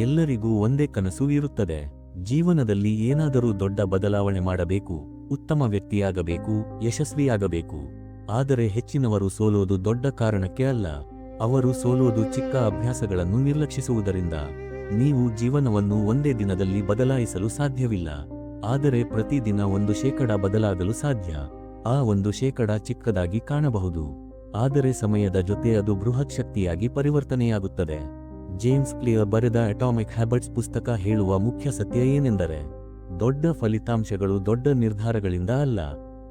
ಎಲ್ಲರಿಗೂ ಒಂದೇ ಕನಸು ಇರುತ್ತದೆ. ಜೀವನದಲ್ಲಿ ಏನಾದರೂ ದೊಡ್ಡ ಬದಲಾವಣೆ ಮಾಡಬೇಕು, ಉತ್ತಮ ವ್ಯಕ್ತಿಯಾಗಬೇಕು, ಯಶಸ್ವಿಯಾಗಬೇಕು. ಆದರೆ ಹೆಚ್ಚಿನವರು ಸೋಲೋದು ದೊಡ್ಡ ಕಾರಣಕ್ಕೆ ಅಲ್ಲ. ಅವರು ಸೋಲೋದು ಚಿಕ್ಕ ಅಭ್ಯಾಸಗಳನ್ನು ನಿರ್ಲಕ್ಷಿಸುವುದರಿಂದ. ನೀವು ಜೀವನವನ್ನು ಒಂದೇ ದಿನದಲ್ಲಿ ಬದಲಾಯಿಸಲು ಸಾಧ್ಯವಿಲ್ಲ. ಆದರೆ ಪ್ರತಿದಿನ ಒಂದು ಶೇಕಡ ಬದಲಾಗಲು ಸಾಧ್ಯ. ಆ ಒಂದು ಶೇಕಡ ಚಿಕ್ಕದಾಗಿ ಕಾಣಬಹುದು. ಆದರೆ ಸಮಯದ ಜೊತೆ ಅದು ಬೃಹತ್ ಶಕ್ತಿಯಾಗಿ ಪರಿವರ್ತನೆಯಾಗುತ್ತದೆ. ಜೇಮ್ಸ್ ಕ್ಲಿಯರ್ ಬರೆದ ಅಟಾಮಿಕ್ ಹ್ಯಾಬಿಟ್ಸ್ ಪುಸ್ತಕ ಹೇಳುವ ಮುಖ್ಯ ಸತ್ಯ ಏನೆಂದರೆ, ದೊಡ್ಡ ಫಲಿತಾಂಶಗಳು ದೊಡ್ಡ ನಿರ್ಧಾರಗಳಿಂದ ಅಲ್ಲ,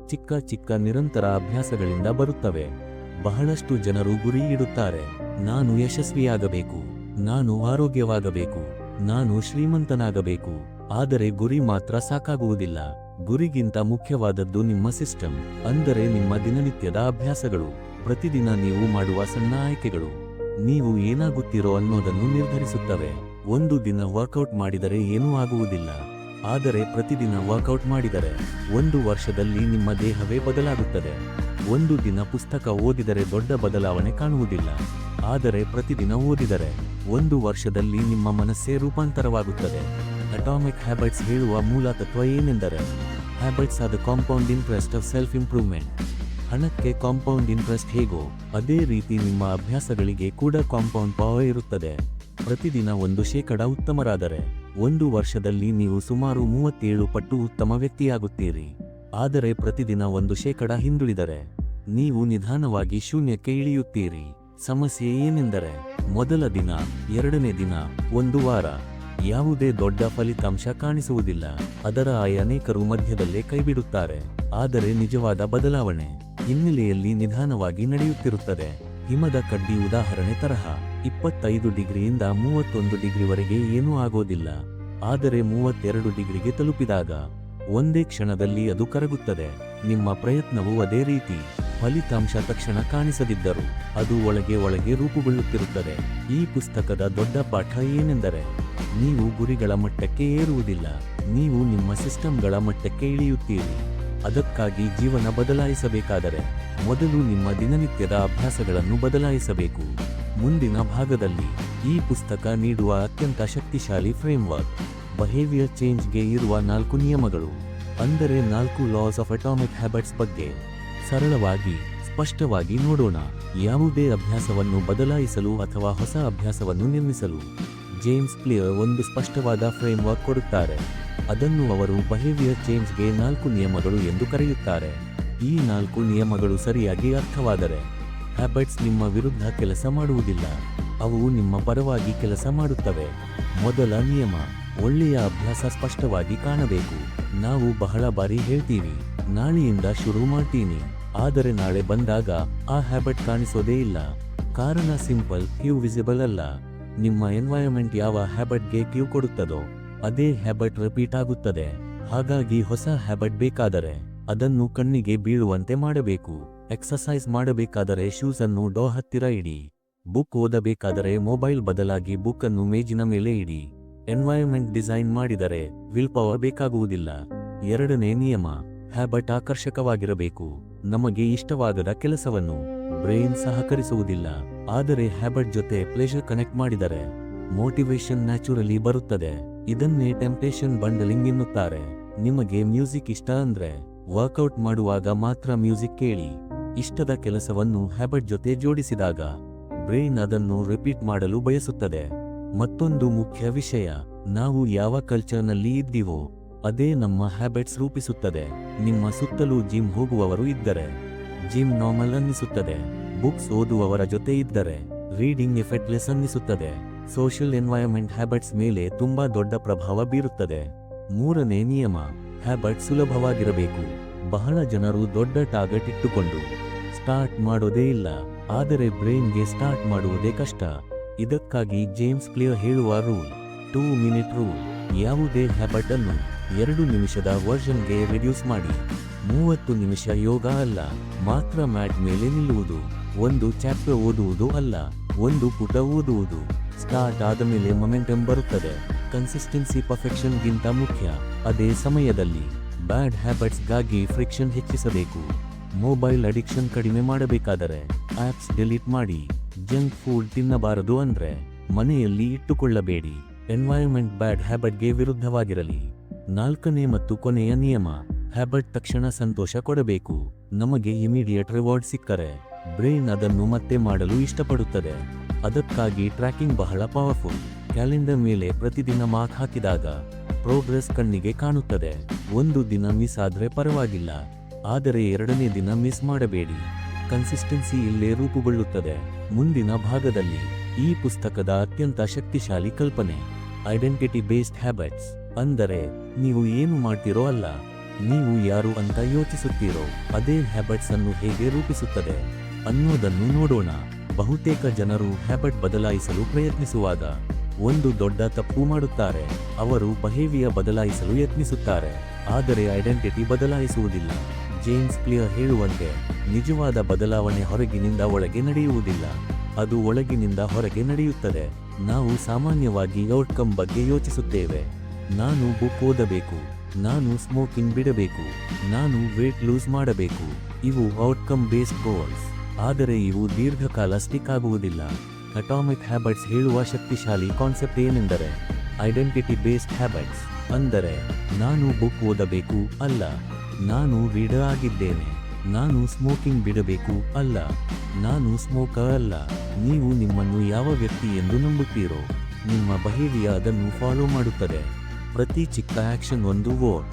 ಚಿಕ್ಕ ಚಿಕ್ಕ ನಿರಂತರ ಅಭ್ಯಾಸಗಳಿಂದ ಬರುತ್ತವೆ. ಬಹಳಷ್ಟು ಜನರು ಗುರಿ ಇಡುತ್ತಾರೆ. ನಾನು ಯಶಸ್ವಿಯಾಗಬೇಕು. ನಾನು ಆರೋಗ್ಯವಾಗಬೇಕು. ನಾನು ಶ್ರೀಮಂತನಾಗಬೇಕು. ಆದರೆ ಗುರಿ ಮಾತ್ರ ಸಾಕಾಗುವುದಿಲ್ಲ. ಗುರಿಗಿಂತ ಮುಖ್ಯವಾದದ್ದು ನಿಮ್ಮ ಸಿಸ್ಟಮ್, ಅಂದರೆ ನಿಮ್ಮ ದಿನನಿತ್ಯದ ಅಭ್ಯಾಸಗಳು. ಪ್ರತಿದಿನ ನೀವು ಮಾಡುವ ಸಣ್ಣ ಆಯ್ಕೆಗಳು. ನೀವು ಏನಾಗುತ್ತೀರೋ ಅನ್ನೋದನ್ನು ನಿರ್ಧರಿಸುತ್ತವೆ. ಒಂದು ದಿನ ವರ್ಕೌಟ್ ಮಾಡಿದರೆ ಏನೂ ಆಗುವುದಿಲ್ಲ. ಆದರೆ ಪ್ರತಿದಿನ ವರ್ಕೌಟ್ ಮಾಡಿದರೆ ಒಂದು ವರ್ಷದಲ್ಲಿ ನಿಮ್ಮ ದೇಹವೇ ಬದಲಾಗುತ್ತದೆ. ಒಂದು ದಿನ ಪುಸ್ತಕ ಓದಿದರೆ ದೊಡ್ಡ ಬದಲಾವಣೆ ಕಾಣುವುದಿಲ್ಲ. ಆದರೆ ಪ್ರತಿದಿನ ಓದಿದರೆ ಒಂದು ವರ್ಷದಲ್ಲಿ ನಿಮ್ಮ ಮನಸ್ಸೇ ರೂಪಾಂತರವಾಗುತ್ತದೆ. ಅಟಾಮಿಕ್ ಹ್ಯಾಬಿಟ್ಸ್ ಹೇಳುವ ಮೂಲ ತತ್ವ ಏನೆಂದರೆ ಹ್ಯಾಬಿಟ್ಸ್ ಆದ compound interest of self improvement ಹಣಕ್ಕೆ ಕಾಂಪೌಂಡ್ ಇಂಟ್ರೆಸ್ಟ್ ಹೇಗೋ ಅದೇ ರೀತಿ ನಿಮ್ಮ ಅಭ್ಯಾಸಗಳಿಗೆ ಕೂಡ ಕಾಂಪೌಂಡ್ ಪವರ್ ಇರುತ್ತದೆ. ಪ್ರತಿದಿನ ಒಂದು ಶೇಕಡ ಉತ್ತಮರಾದರೆ, ಒಂದು ವರ್ಷದಲ್ಲಿ ನೀವು ಸುಮಾರು ಮೂವತ್ತೇಳು ಪಟ್ಟು ಉತ್ತಮ ವ್ಯಕ್ತಿಯಾಗುತ್ತೀರಿ. ಆದರೆ ಪ್ರತಿದಿನ ಒಂದು ಶೇಕಡ ಹಿಂದುಳಿದರೆ, ನೀವು ನಿಧಾನವಾಗಿ ಶೂನ್ಯಕ್ಕೆ ಇಳಿಯುತ್ತೀರಿ. ಸಮಸ್ಯೆ ಏನೆಂದರೆ, ಮೊದಲ ದಿನ, ಎರಡನೇ ದಿನ, ಒಂದು ವಾರ, ಯಾವುದೇ ದೊಡ್ಡ ಫಲಿತಾಂಶ ಕಾಣಿಸುವುದಿಲ್ಲ. ಅದರ ಆಯ ಅನೇಕರು ಮಧ್ಯದಲ್ಲೇ ಕೈಬಿಡುತ್ತಾರೆ. ಆದರೆ ನಿಜವಾದ ಬದಲಾವಣೆ. ಹಿನ್ನೆಲೆಯಲ್ಲಿ ನಿಧಾನವಾಗಿ ನಡೆಯುತ್ತಿರುತ್ತದೆ. ಹಿಮದ ಕಡ್ಡಿ ಉದಾಹರಣೆ ತರಹ, ಇಪ್ಪತ್ತೈದು ಡಿಗ್ರಿಯಿಂದ ಮೂವತ್ತೊಂದು ಡಿಗ್ರಿವರೆಗೆ ಏನೂ ಆಗೋದಿಲ್ಲ. ಆದರೆ ಮೂವತ್ತೆರಡು ಡಿಗ್ರಿಗೆ ತಲುಪಿದಾಗ, ಒಂದೇ ಕ್ಷಣದಲ್ಲಿ ಅದು ಕರಗುತ್ತದೆ. ನಿಮ್ಮ ಪ್ರಯತ್ನವು ಅದೇ ರೀತಿ, ಫಲಿತಾಂಶ ತಕ್ಷಣ ಕಾಣಿಸದಿದ್ದರೂ, ಅದು ಒಳಗೆ ಒಳಗೆ ರೂಪುಗೊಳ್ಳುತ್ತಿರುತ್ತದೆ. ಈ ಪುಸ್ತಕದ ದೊಡ್ಡ ಪಾಠ ಏನೆಂದರೆ, ನೀವು ಗುರಿಗಳ ಮಟ್ಟಕ್ಕೆ ಏರುವುದಿಲ್ಲ. ನೀವು ನಿಮ್ಮ ಸಿಸ್ಟಮ್ಗಳ ಮಟ್ಟಕ್ಕೆ ಇಳಿಯುತ್ತೀರಿ. ಅದಕ್ಕಾಗಿ ಜೀವನ ಬದಲಾಯಿಸಬೇಕಾದರೆ ಮೊದಲು ನಿಮ್ಮ ದಿನನಿತ್ಯದ ಅಭ್ಯಾಸಗಳನ್ನು ಬದಲಾಯಿಸಬೇಕು. ಮುಂದಿನ ಭಾಗದಲ್ಲಿ ಈ ಪುಸ್ತಕ ನೀಡುವ ಅತ್ಯಂತ ಶಕ್ತಿಶಾಲಿ ಫ್ರೇಮ್ವರ್ಕ್ ಬಿಹೇವಿಯರ್ ಚೇಂಜ್ಗೆ ಇರುವ ನಾಲ್ಕು ನಿಯಮಗಳು. ಅಂದರೆ ನಾಲ್ಕು ಲಾಸ್ ಆಫ್ ಅಟಾಮಿಕ್ ಹ್ಯಾಬಿಟ್ಸ್ ಬಗ್ಗೆ. ಸರಳವಾಗಿ, ಸ್ಪಷ್ಟವಾಗಿ ನೋಡೋಣ. ಯಾವುದೇ ಅಭ್ಯಾಸವನ್ನು ಬದಲಾಯಿಸಲು ಅಥವಾ ಹೊಸ ಅಭ್ಯಾಸವನ್ನು ನಿರ್ಮಿಸಲು. ಜೇಮ್ಸ್ ಕ್ಲಿಯರ್ ಒಂದು ಸ್ಪಷ್ಟವಾದ ಫ್ರೇಮ್ವರ್ಕ್ ಕೊಡುತ್ತಾರೆ. ಅದನ್ನು ಅವರು ಬಿಹೇವಿಯರ್ ಚೇಂಜ್ಗೆ ನಾಲ್ಕು ನಿಯಮಗಳು ಎಂದು ಕರೆಯುತ್ತಾರೆ. ಈ ನಾಲ್ಕು ನಿಯಮಗಳು ಸರಿಯಾಗಿ ಅರ್ಥವಾದರೆ ಹ್ಯಾಬಿಟ್ಸ್ ನಿಮ್ಮ ವಿರುದ್ಧ ಕೆಲಸ ಮಾಡುವುದಿಲ್ಲ. ಅವು ನಿಮ್ಮ ಪರವಾಗಿ ಕೆಲಸ ಮಾಡುತ್ತವೆ. ಮೊದಲ ನಿಯಮ, ಒಳ್ಳೆಯ ಅಭ್ಯಾಸ ಸ್ಪಷ್ಟವಾಗಿ ಕಾಣಬೇಕು. ನಾವು ಬಹಳ ಬಾರಿ ಹೇಳ್ತೀವಿ, ನಾಳೆಯಿಂದ ಶುರು ಮಾಡ್ತೀನಿ. ಆದರೆ ನಾಳೆ ಬಂದಾಗ ಆ ಹ್ಯಾಬಿಟ್ ಕಾಣಿಸೋದೇ ಇಲ್ಲ. ಕಾರಣ ಸಿಂಪಲ್ ಕ್ಯೂ ವಿಸಿಬಲ್ ಅಲ್ಲ. ನಿಮ್ಮ ಎನ್ವೈರನ್ಮೆಂಟ್ ಯಾವ ಹ್ಯಾಬಿಟ್ಗೆ ಕ್ಯೂ ಕೊಡುತ್ತದೋ ಅದೇ ಹ್ಯಾಬಿಟ್ ರಿಪೀಟ್ ಆಗುತ್ತದೆ. ಹಾಗಾಗಿ ಹೊಸ ಹ್ಯಾಬಿಟ್ ಬೇಕಾದರೆ ಅದನ್ನು ಕಣ್ಣಿಗೆ ಬೀಳುವಂತೆ ಮಾಡಬೇಕು. ಎಕ್ಸಸೈಸ್ ಮಾಡಬೇಕಾದರೆ ಶೂಸ್ ಅನ್ನು ಡೋ ಹತ್ತಿರ ಇಡಿ. ಬುಕ್ ಓದಬೇಕಾದರೆ ಮೊಬೈಲ್ ಬದಲಾಗಿ ಬುಕ್ ಅನ್ನು ಮೇಜಿನ ಮೇಲೆ ಇಡಿ. ಎನ್ವೈರನ್ಮೆಂಟ್ ಡಿಸೈನ್ ಮಾಡಿದರೆ ವಿಲ್ ಪವರ್ ಬೇಕಾಗುವುದಿಲ್ಲ. ಎರಡನೇ ನಿಯಮ, ಹ್ಯಾಬಟ್ ಆಕರ್ಷಕವಾಗಿರಬೇಕು. ನಮಗೆ ಇಷ್ಟವಾಗದ ಕೆಲಸವನ್ನು ಬ್ರೈನ್ ಸಹಕರಿಸುವುದಿಲ್ಲ. ಆದರೆ ಹ್ಯಾಬಿಟ್ ಜೊತೆ ಪ್ಲೇಜರ್ ಕನೆಕ್ಟ್ ಮಾಡಿದರೆ ಮೋಟಿವೇಶನ್ ನ್ಯಾಚುರಲಿ ಬರುತ್ತದೆ. ಇದನ್ನೇ ಟೆಂಪ್ಟೇಷನ್ ಬಂಡಲಿಂಗ್ ಎನ್ನುತ್ತಾರೆ. ನಿಮಗೆ ಮ್ಯೂಸಿಕ್ ಇಷ್ಟ ಅಂದ್ರೆ ವರ್ಕೌಟ್ ಮಾಡುವಾಗ ಮಾತ್ರ ಮ್ಯೂಸಿಕ್ ಕೇಳಿ. ಇಷ್ಟದ ಕೆಲಸವನ್ನು ಹ್ಯಾಬಿಟ್ ಜೊತೆ ಜೋಡಿಸಿದಾಗ ಬ್ರೈನ್ ಅದನ್ನು ರಿಪೀಟ್ ಮಾಡಲು ಬಯಸುತ್ತದೆ. ಮತ್ತೊಂದು ಮುಖ್ಯ ವಿಷಯ, ನಾವು ಯಾವ ಕಲ್ಚರ್ನಲ್ಲಿ ಇದ್ದೀವೋ, ಅದೇ ನಮ್ಮ ಹ್ಯಾಬಿಟ್ಸ್ ರೂಪಿಸುತ್ತದೆ. ನಿಮ್ಮ ಸುತ್ತಲೂ ಜಿಮ್ ಹೋಗುವವರು ಇದ್ದರೆ ಜಿಮ್ ನಾರ್ಮಲ್ ಅನ್ನಿಸುತ್ತದೆ. ಬುಕ್ಸ್ ಓದುವವರ ಜೊತೆ ಇದ್ದರೆ ರೀಡಿಂಗ್ ಎಫೆಕ್ಟ್ಲೆಸ್ ಅನ್ನಿಸುತ್ತದೆ. ಸೋಷಿಯಲ್ ಎನ್ವೈರನ್ಮೆಂಟ್ ಹ್ಯಾಬಿಟ್ಸ್ ಮೇಲೆ ತುಂಬಾ ದೊಡ್ಡ ಪ್ರಭಾವ ಬೀರುತ್ತದೆ. ಮೂರನೇ ನಿಯಮ, ಹ್ಯಾಬಿಟ್ ಸುಲಭವಾಗಿರಬೇಕು. ಬಹಳ ಜನರು ದೊಡ್ಡ ಟಾರ್ಗೆಟ್ ಇಟ್ಟುಕೊಂಡು ಸ್ಟಾರ್ಟ್ ಮಾಡೋದೇ ಇಲ್ಲ, ಆದರೆ ಬ್ರೈನ್ಗೆ ಸ್ಟಾರ್ಟ್ ಮಾಡುವುದೇ ಕಷ್ಟ. ಇದಕ್ಕಾಗಿ ಜೇಮ್ಸ್ ಕ್ಲಿಯರ್ ಹೇಳುವ ರೂಲ್, ಟೂ ಮಿನಿಟ್ ರೂಲ್, ಯಾವುದೇ ಹ್ಯಾಬಿಟ್ ಅನ್ನು ಎರಡು ನಿಮಿಷದ ವರ್ಷನ್ಗೆ ರಿಡ್ಯೂಸ್ ಮಾಡಿ. ಮೂವತ್ತು ನಿಮಿಷ ಯೋಗ ಅಲ್ಲ, ಮಾತ್ರ ಮ್ಯಾಟ್ ಮೇಲೆ ನಿಲ್ಲುವುದು. ಒಂದು ಚಾಪ್ಟರ್ ಓದುವುದು ಅಲ್ಲ, ಒಂದು ಪುಟ ಓದುವುದು. ಸ್ಟಾರ್ಟ್ ಆದ ಮೇಲೆ ಮೊಮೆಂಟಮ್ ಬರುತ್ತದೆ. ಕನ್ಸಿಸ್ಟೆನ್ಸಿ ಪರ್ಫೆಕ್ಷನ್ಗಿಂತ ಮುಖ್ಯ. ಅದೇ ಸಮಯದಲ್ಲಿ ಬ್ಯಾಡ್ ಹ್ಯಾಬಿಟ್ಸ್ಗಾಗಿ ಫ್ರಿಕ್ಷನ್ ಹೆಚ್ಚಿಸಬೇಕು. ಮೊಬೈಲ್ ಅಡಿಕ್ಷನ್ ಕಡಿಮೆ ಮಾಡಬೇಕಾದರೆ ಆಪ್ಸ್ ಡಿಲೀಟ್ ಮಾಡಿ ಜಂಕ್ ಫುಡ್ ತಿನ್ನಬಾರದು ಅಂದ್ರೆ ಮನೆಯಲ್ಲಿ ಇಟ್ಟುಕೊಳ್ಳಬೇಡಿ. ಎನ್ವೈರನ್ಮೆಂಟ್ ಬ್ಯಾಡ್ ಹ್ಯಾಬಿಟ್ಗೆ ವಿರುದ್ಧವಾಗಿರಲಿ. ನಾಲ್ಕನೇ ಮತ್ತು ಕೊನೆಯ ನಿಯಮ ಹ್ಯಾಬಿಟ್ ತಕ್ಷಣ ಸಂತೋಷ ಕೊಡಬೇಕು. ನಮಗೆ ಇಮಿಡಿಯೇಟ್ ರಿವಾರ್ಡ್ ಸಿಕ್ಕರೆ ಬ್ರೈನ್ ಅದನ್ನು ಮತ್ತೆ ಮಾಡಲು ಇಷ್ಟಪಡುತ್ತದೆ. ಅದಕ್ಕಾಗಿ ಟ್ರ್ಯಾಕಿಂಗ್ ಬಹಳ ಪವರ್ಫುಲ್. ಕ್ಯಾಲೆಂಡರ್ ಮೇಲೆ ಪ್ರತಿದಿನ ಮಾರ್ಕ್ ಹಾಕಿದಾಗ ಪ್ರೋಗ್ರೆಸ್ ಕಣ್ಣಿಗೆ ಕಾಣುತ್ತದೆ. ಒಂದು ದಿನ ಮಿಸ್ ಆದ್ರೆ ಪರವಾಗಿಲ್ಲ. ಆದರೆ ಎರಡನೇ ದಿನ ಮಿಸ್ ಮಾಡಬೇಡಿ. ಕನ್ಸಿಸ್ಟೆನ್ಸಿ ಇಲ್ಲೇ ರೂಪುಗೊಳ್ಳುತ್ತದೆ. ಮುಂದಿನ ಭಾಗದಲ್ಲಿ ಈ ಪುಸ್ತಕದ ಅತ್ಯಂತ ಶಕ್ತಿಶಾಲಿ ಕಲ್ಪನೆ ಐಡೆಂಟಿಟಿ ಬೇಸ್ಡ್ ಹ್ಯಾಬಿಟ್ಸ್ ಅಂದರೆ ನೀವು ಏನು ಮಾಡ್ತಿರೋ ಅಲ್ಲ. ನೀವು ಯಾರು ಅಂತ ಯೋಚಿಸುತ್ತೀರೋ ಅದೇ ಹ್ಯಾಬಿಟ್ಸ್ ಅನ್ನು ಹೇಗೆ ರೂಪಿಸುತ್ತದೆ ಅನ್ನೋದನ್ನು ನೋಡೋಣ. ಬಹುತೇಕ ಜನರು ಹ್ಯಾಬಿಟ್ ಬದಲಾಯಿಸಲು ಪ್ರಯತ್ನಿಸುವಾಗ ಒಂದು ದೊಡ್ಡ ತಪ್ಪು ಮಾಡುತ್ತಾರೆ. ಅವರು ಬಹೇವಿಯ ಬದಲಾಯಿಸಲು ಯತ್ನಿಸುತ್ತಾರೆ. ಆದರೆ ಐಡೆಂಟಿಟಿ ಬದಲಾಯಿಸುವುದಿಲ್ಲ. ಜೇಮ್ಸ್ ಕ್ಲಿಯರ್ ಹೇಳುವಂತೆ, ನಿಜವಾದ ಬದಲಾವಣೆ ಹೊರಗಿನಿಂದ ಒಳಗೆ ನಡೆಯುವುದಿಲ್ಲ. ಅದು ಒಳಗಿನಿಂದ ಹೊರಗೆ ನಡೆಯುತ್ತದೆ. ನಾವು ಸಾಮಾನ್ಯವಾಗಿ ಔಟ್ಕಮ್ ಬಗ್ಗೆ ಯೋಚಿಸುತ್ತೇವೆ. ನಾನು ಬುಕ್ ಓದಬೇಕು. ನಾನು ಸ್ಮೋಕಿಂಗ್ ಬಿಡಬೇಕು. ನಾನು ವೇಟ್ ಲೂಸ್ ಮಾಡಬೇಕು. ಇವು ಔಟ್ಕಮ್ ಬೇಸ್ಡ್ ಗೋಲ್ಸ್ ಆದರೆ ಇವು ದೀರ್ಘಕಾಲ ಸ್ಟಿಕ್ ಆಗುವುದಿಲ್ಲ. ಅಟಾಮಿಕ್ ಹ್ಯಾಬಿಟ್ಸ್ ಹೇಳುವ ಶಕ್ತಿಶಾಲಿ ಕಾನ್ಸೆಪ್ಟ್ ಏನೆಂದರೆ ಐಡೆಂಟಿಟಿ ಬೇಸ್ಡ್ ಹ್ಯಾಬಿಟ್ಸ್ ಅಂದರೆ, ನಾನು ಬುಕ್ ಓದಬೇಕು ಅಲ್ಲ, ನಾನು ರೀಡರ್ ಆಗಿದ್ದೇನೆ, ನಾನು ಸ್ಮೋಕಿಂಗ್ ಬಿಡಬೇಕು ಅಲ್ಲ, ನಾನು ಸ್ಮೋಕರ್ ಅಲ್ಲ, ನೀವು ನಿಮ್ಮನ್ನು ಯಾವ ವ್ಯಕ್ತಿ ಎಂದು ನಂಬುತ್ತೀರೋ, ನಿಮ್ಮ ಬಹೇವಿಯ ಅದನ್ನು ಫಾಲೋ ಮಾಡುತ್ತದೆ. ಪ್ರತಿ ಚಿಕ್ಕ ಆ್ಯಕ್ಷನ್ ಒಂದು ವೋಟ್.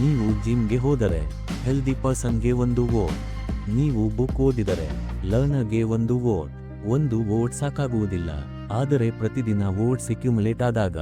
ನೀವು ಜಿಮ್ಗೆ ಹೋದರೆ ಹೆಲ್ದಿ ಪರ್ಸನ್ಗೆ ಒಂದು ವೋಟ್. ನೀವು ಬುಕ್ ಓದಿದರೆ ಲರ್ನರ್ಗೆ ಒಂದು ವೋಟ್. ಒಂದು ವೋಟ್ ಸಾಕಾಗುವುದಿಲ್ಲ. ಆದರೆ ಪ್ರತಿದಿನ ವೋಟ್ಸ್ ಅಕ್ಯುಮುಲೇಟ್ ಆದಾಗ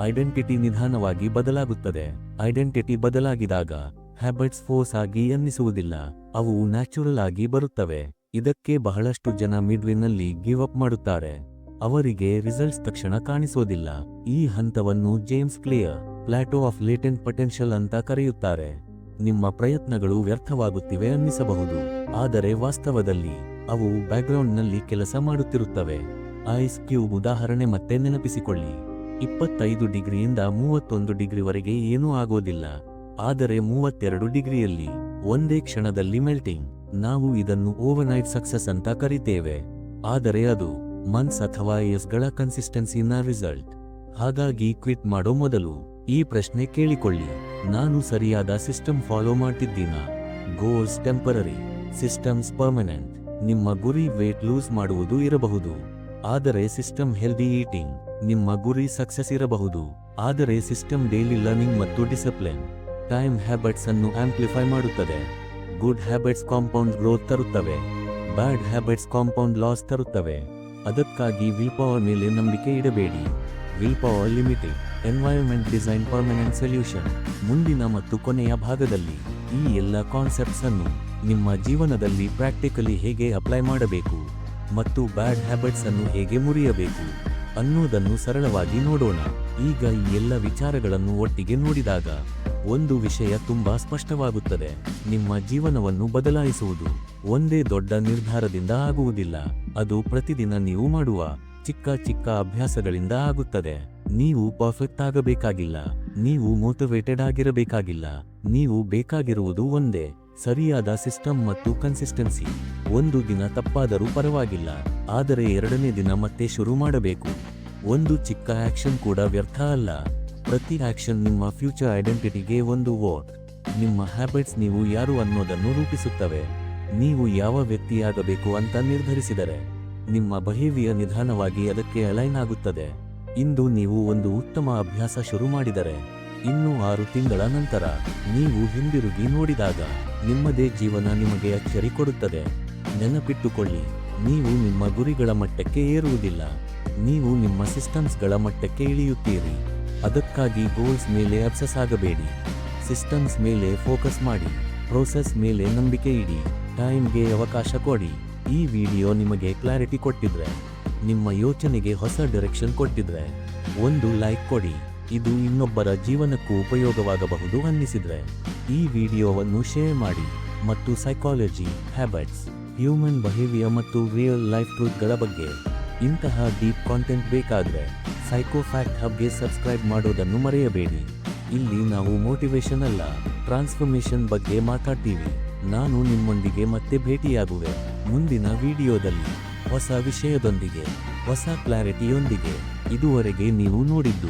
ಐಡೆಂಟಿಟಿ ನಿಧಾನವಾಗಿ ಬದಲಾಗುತ್ತದೆ. ಐಡೆಂಟಿಟಿ ಬದಲಾಗಿದಾಗ ಹ್ಯಾಬಿಟ್ಸ್ ಫೋರ್ಸ್ ಆಗಿ ಅನ್ನಿಸುವುದಿಲ್ಲ ಅವು ನ್ಯಾಚುರಲ್ ಆಗಿ ಬರುತ್ತವೆ. ಇದಕ್ಕೆ ಬಹಳಷ್ಟು ಜನ ಮಿಡ್ವಿನಲ್ಲಿ ಗಿವ್ ಅಪ್ ಮಾಡುತ್ತಾರೆ. ಅವರಿಗೆ ರಿಸಲ್ಟ್ಸ್ ತಕ್ಷಣ ಕಾಣಿಸೋದಿಲ್ಲ. ಈ ಹಂತವನ್ನು James Clear, plateau of latent potential ಅಂತ ಕರೆಯುತ್ತಾರೆ. ನಿಮ್ಮ ಪ್ರಯತ್ನಗಳು ವ್ಯರ್ಥವಾಗುತ್ತಿವೆ ಅನ್ನಿಸಬಹುದು. ಆದರೆ ವಾಸ್ತವದಲ್ಲಿ, ಅವು ಬ್ಯಾಕ್ಗ್ರೌಂಡ್ನಲ್ಲಿ ಕೆಲಸ ಮಾಡುತ್ತಿರುತ್ತವೆ. ಐಸ್ ಕ್ಯೂಬ್ ಉದಾಹರಣೆ ಮತ್ತೆ ನೆನಪಿಸಿಕೊಳ್ಳಿ. ಇಪ್ಪತ್ತೈದು ಡಿಗ್ರಿಯಿಂದ ಮೂವತ್ತೊಂದು ಡಿಗ್ರಿವರೆಗೆ ಏನೂ ಆಗೋದಿಲ್ಲ. ಆದರೆ ಮೂವತ್ತೆರಡು ಡಿಗ್ರಿಯಲ್ಲಿ, ಒಂದೇ ಕ್ಷಣದಲ್ಲಿ ಮೆಲ್ಟಿಂಗ್. ನಾವು ಇದನ್ನು ಓವರ್ನೈಟ್ ಸಕ್ಸಸ್ ಅಂತ ಕರಿತೇವೆ. ಆದರೆ ಅದು ಮಂತ್ಸ್ ಅಥವಾ ಗಳ ಕನ್ಸಿಸ್ಟೆನ್ಸಿನ ರಿಸಲ್ಟ್. ಹಾಗಾಗಿ ಕ್ವಿಟ್ ಮಾಡೋ ಮೊದಲು ಈ ಪ್ರಶ್ನೆ ಕೇಳಿಕೊಳ್ಳಿ. ನಾನು ಸರಿಯಾದ system follow ಮಾಡ್ತಿದ್ದೀನಾ? Goals temporary, systems permanent. ನಿಮ್ಮ ಗುರಿ ವೇಟ್ ಲೂಸ್ ಮಾಡುವುದು ಇರಬಹುದು. ಆದರೆ ಸಿಸ್ಟಮ್ ಹೆಲ್ದಿ ಈಟಿಂಗ್, ನಿಮ್ಮ ಗುರಿ ಸಕ್ಸಸ್ ಇರಬಹುದು. ಆದರೆ ಸಿಸ್ಟಮ್ ಡೈಲಿ ಲರ್ನಿಂಗ್ ಮತ್ತು ಡಿಸಿಪ್ಲಿನ್, ಟೈಮ್ ಹ್ಯಾಬಿಟ್ಸ್ ಅನ್ನು ಆಂಪ್ಲಿಫೈ ಮಾಡುತ್ತದೆ. ಗುಡ್ ಹ್ಯಾಬಿಟ್ಸ್ ಕಾಂಪೌಂಡ್ ಗ್ರೋತ್ ತರುತ್ತವೆ. ಬ್ಯಾಡ್ ಹ್ಯಾಬಿಟ್ಸ್ ಕಾಂಪೌಂಡ್ ಲಾಸ್ ತರುತ್ತವೆ. ಅದಕ್ಕಾಗಿ ವಿಲ್ ಪವರ್ ಮೇಲೆ ನಂಬಿಕೆ ಇಡಬೇಡಿ. Will power limited. Environment design permanent solution ಮುಂದಿನ ಮತ್ತು ಕೊನೆಯ ಭಾಗದಲ್ಲಿ ಈ ಎಲ್ಲ ಕಾನ್ಸೆಪ್ಟ್ಸ್ ಅನ್ನು ನಿಮ್ಮ ಜೀವನದಲ್ಲಿ ಪ್ರಾಕ್ಟಿಕಲಿ ಹೇಗೆ ಅಪ್ಲೈ ಮಾಡಬೇಕು ಮತ್ತು ಬ್ಯಾಡ್ ಹ್ಯಾಬಿಟ್ಸ್ ಅನ್ನು ಹೇಗೆ ಮುರಿಯಬೇಕು ಅನ್ನೋದನ್ನು ಸರಳವಾಗಿ ನೋಡೋಣ. ಈಗ ಈ ಎಲ್ಲ ವಿಚಾರಗಳನ್ನು ಒಟ್ಟಿಗೆ ನೋಡಿದಾಗ ಒಂದು ವಿಷಯ ತುಂಬಾ ಸ್ಪಷ್ಟವಾಗುತ್ತದೆ. ನಿಮ್ಮ ಜೀವನವನ್ನು ಬದಲಾಯಿಸುವುದು ಒಂದೇ ದೊಡ್ಡ ನಿರ್ಧಾರದಿಂದ ಆಗುವುದಿಲ್ಲ. ಅದು ಪ್ರತಿದಿನ ನೀವು ಮಾಡುವ ಚಿಕ್ಕ ಚಿಕ್ಕ ಅಭ್ಯಾಸಗಳಿಂದ ಆಗುತ್ತದೆ. ನೀವು ಪರ್ಫೆಕ್ಟ್ ಆಗಬೇಕಾಗಿಲ್ಲ. ನೀವು ಮೋಟಿವೇಟೆಡ್ ಆಗಿರಬೇಕಾಗಿಲ್ಲ. ನೀವು ಬೇಕಾಗಿರುವುದು ಒಂದೇ, ಸರಿಯಾದ ಸಿಸ್ಟಮ್ ಮತ್ತು ಕನ್ಸಿಸ್ಟೆನ್ಸಿ ಒಂದು ದಿನ ತಪ್ಪಾದರೂ ಪರವಾಗಿಲ್ಲ. ಆದರೆ ಎರಡನೇ ದಿನ ಮತ್ತೆ ಶುರು ಮಾಡಬೇಕು. ಒಂದು ಚಿಕ್ಕ ಆಕ್ಷನ್ ಕೂಡ ವ್ಯರ್ಥ ಅಲ್ಲ. ಪ್ರತಿ ಆಕ್ಷನ್ ನಿಮ್ಮ ಫ್ಯೂಚರ್ ಐಡೆಂಟಿಟಿಗೆ ಒಂದು ವೋಟ್ ನಿಮ್ಮ ಹ್ಯಾಬಿಟ್ಸ್ ನೀವು ಯಾರು ಅನ್ನೋದನ್ನು ರೂಪಿಸುತ್ತವೆ. ನೀವು ಯಾವ ವ್ಯಕ್ತಿಯಾಗಬೇಕು ಅಂತ ನಿರ್ಧರಿಸಿದರೆ, ನಿಮ್ಮ ಬಹೇವಿಯ ನಿಧಾನವಾಗಿ ಅದಕ್ಕೆ ಅಲೈನ್ ಆಗುತ್ತದೆ. ಇಂದು ನೀವು ಒಂದು ಉತ್ತಮ ಅಭ್ಯಾಸ ಶುರು ಮಾಡಿದರೆ, ಇನ್ನೂ ಆರು ತಿಂಗಳ ನಂತರ ನೀವು ಹಿಂದಿರುಗಿ ನೋಡಿದಾಗ ನಿಮ್ಮದೇ ಜೀವನ ನಿಮಗೆ ಅಚ್ಚರಿ ಕೊಡುತ್ತದೆ. ನೆನಪಿಟ್ಟುಕೊಳ್ಳಿ, ನೀವು ನಿಮ್ಮ ಗುರಿಗಳ ಮಟ್ಟಕ್ಕೆ ಏರುವುದಿಲ್ಲ. ನೀವು ನಿಮ್ಮ ಸಿಸ್ಟಮ್ಸ್ಗಳ ಮಟ್ಟಕ್ಕೆ ಇಳಿಯುತ್ತೀರಿ. ಅದಕ್ಕಾಗಿ ಗೋಲ್ಸ್ ಮೇಲೆ ಅಬ್ಸಸ್ ಆಗಬೇಡಿ. ಸಿಸ್ಟಮ್ಸ್ ಮೇಲೆ ಫೋಕಸ್ ಮಾಡಿ, ಪ್ರೋಸೆಸ್ ಮೇಲೆ ನಂಬಿಕೆ ಇಡಿ, ಟೈಮ್ಗೆ ಅವಕಾಶ ಕೊಡಿ. ಈ ವಿಡಿಯೋ ನಿಮಗೆ ಕ್ಲಾರಿಟಿ ಕೊಟ್ಟಿದ್ರೆ ನಿಮ್ಮ ಯೋಚನೆಗೆ ಹೊಸ ಡೈರೆಕ್ಷನ್ ಕೊಟ್ಟಿದ್ರೆ, ಒಂದು ಲೈಕ್ ಕೊಡಿ. ಇದು ಇನ್ನೊಬ್ಬರ ಜೀವನಕ್ಕೂ ಉಪಯೋಗವಾಗಬಹುದು ಅನ್ನಿಸಿದ್ರೆ, ಈ ವಿಡಿಯೋವನ್ನು ಶೇರ್ ಮಾಡಿ ಮತ್ತು ಸೈಕಾಲಜಿ ಹ್ಯಾಬಿಟ್ಸ್ ಹ್ಯೂಮನ್ ಬಿಹೇವಿಯರ್ ಮತ್ತು ರಿಯಲ್ ಲೈಫ್ ಟ್ರೂತ್ಗಳ ಬಗ್ಗೆ ಇಂತಹ ಡೀಪ್ ಕಾಂಟೆಂಟ್ ಬೇಕಾದರೆ ಸೈಕೋ ಫ್ಯಾಕ್ಟ್ ಹಬ್ಗೆ ಸಬ್ಸ್ಕ್ರೈಬ್ ಮಾಡೋದನ್ನು ಮರೆಯಬೇಡಿ. ಇಲ್ಲಿ ನಾವು ಮೋಟಿವೇಶನ್ ಅಲ್ಲ ಟ್ರಾನ್ಸ್ಫರ್ಮೇಷನ್ ಬಗ್ಗೆ ಮಾತಾಡ್ತೀವಿ. ನಾನು ನಿಮ್ಮೊಂದಿಗೆ ಮತ್ತೆ ಭೇಟಿಯಾಗುವೆ ಮುಂದಿನ ವಿಡಿಯೋದಲ್ಲಿ. ಹೊಸ ವಿಷಯದೊಂದಿಗೆ ಹೊಸ ಕ್ಲಾರಿಟಿಯೊಂದಿಗೆ ಇದುವರೆಗೆ ನೀವು ನೋಡಿದ್ದು.